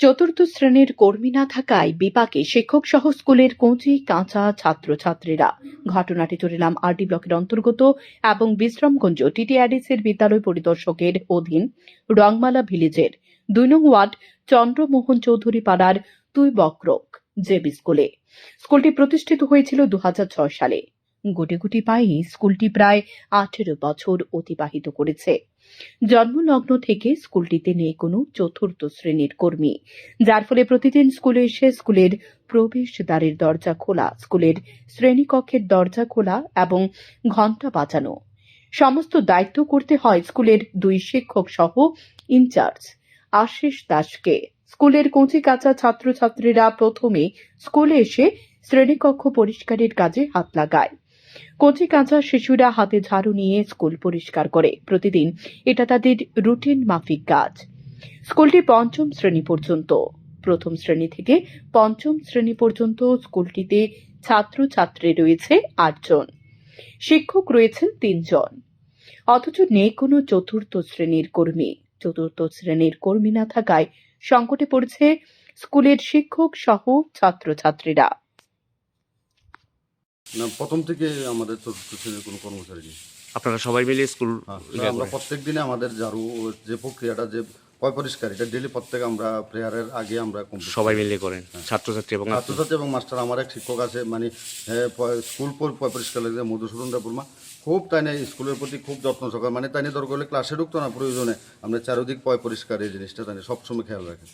চতুর্থ শ্রেণির কর্মী না থাকায় বিপাকে শিক্ষক সহ স্কুলের কোঁচি, কাঁচা ছাত্রছাত্রীরা। ঘটনাটি চড়িলাম আরডি ব্লকের অন্তর্গত এবং বিশ্রামগঞ্জ টিটিআরডিসির বিদ্যালয় পরিদর্শকের অধীন রংমালা ভিলেজের দুই নং ওয়ার্ড চন্দ্রমোহন চৌধুরী পাড়ার তুই বক্রক জেবি স্কুলে। স্কুলটি প্রতিষ্ঠিত হয়েছিল দু হাজার ছয় সালে। গুটি গুটি পায়ে স্কুলটি প্রায় আঠেরো বছর অতিবাহিত করেছে। জন্মলগ্ন থেকে স্কুলটিতে নেই কোনো চতুর্থ শ্রেণির কর্মী, যার ফলে প্রতিদিন স্কুলে এসে স্কুলের প্রবেশদ্বারের দরজা খোলা, স্কুলের শ্রেণীকক্ষের দরজা খোলা এবং ঘণ্টা বাজানো। সমস্ত দায়িত্ব করতে হয় স্কুলের দুই শিক্ষক সহ ইনচার্জ আশিস দাসকে। স্কুলের কচি কাঁচা ছাত্রছাত্রীরা প্রথমে স্কুলে এসে শ্রেণীকক্ষ পরিষ্কারের কাজে হাত লাগায়। কচি কাঁচা শিশুরা হাতে ঝাড়ু নিয়ে স্কুল পরিষ্কার করে। প্রতিদিন এটা তাদের রুটিন মাফিক কাজ। স্কুলটি পঞ্চম শ্রেণি পর্যন্ত। প্রথম শ্রেণি থেকে পঞ্চম শ্রেণি পর্যন্ত স্কুলটিতে ছাত্রছাত্রী রয়েছে আটজন। শিক্ষক রয়েছেন তিনজন। অথচ নেই কোনো চতুর্থ শ্রেণির কর্মী। চতুর্থ শ্রেণির কর্মী না থাকায় সংকটে পড়েছে স্কুলের শিক্ষক সহ ছাত্রছাত্রীরা। না প্রথম থেকে আমাদের চতুর্থ শ্রেণির কোনো কর্মচারী নেই। আপনারা সবাই মিলে স্কুল হ্যাঁ, আমরা। প্রত্যেক দিনে আমাদের ঝাড়ু যে প্রক্রিয়াটা যে পয় পরিষ্কার এটা ডেলি প্রত্যেক আমরা প্রেয়ারের আগে আমরা সবাই মিলে করেন ছাত্রছাত্রী এবং ছাত্রছাত্রী এবং মাস্টার আমার এক শিক্ষক আছে মানে স্কুল পয় পরিষ্কার লাগে মধুসূদন দেবর্মা খুব তাই না স্কুলের প্রতি খুব যত্ন সহকার মানে তাই নিয়ে দরকার হলে ক্লাসে ঢুকতো না প্রয়োজনে। আমরা চারিদিক পয় পরিষ্কার এই জিনিসটা তাই সবসময় খেয়াল রাখে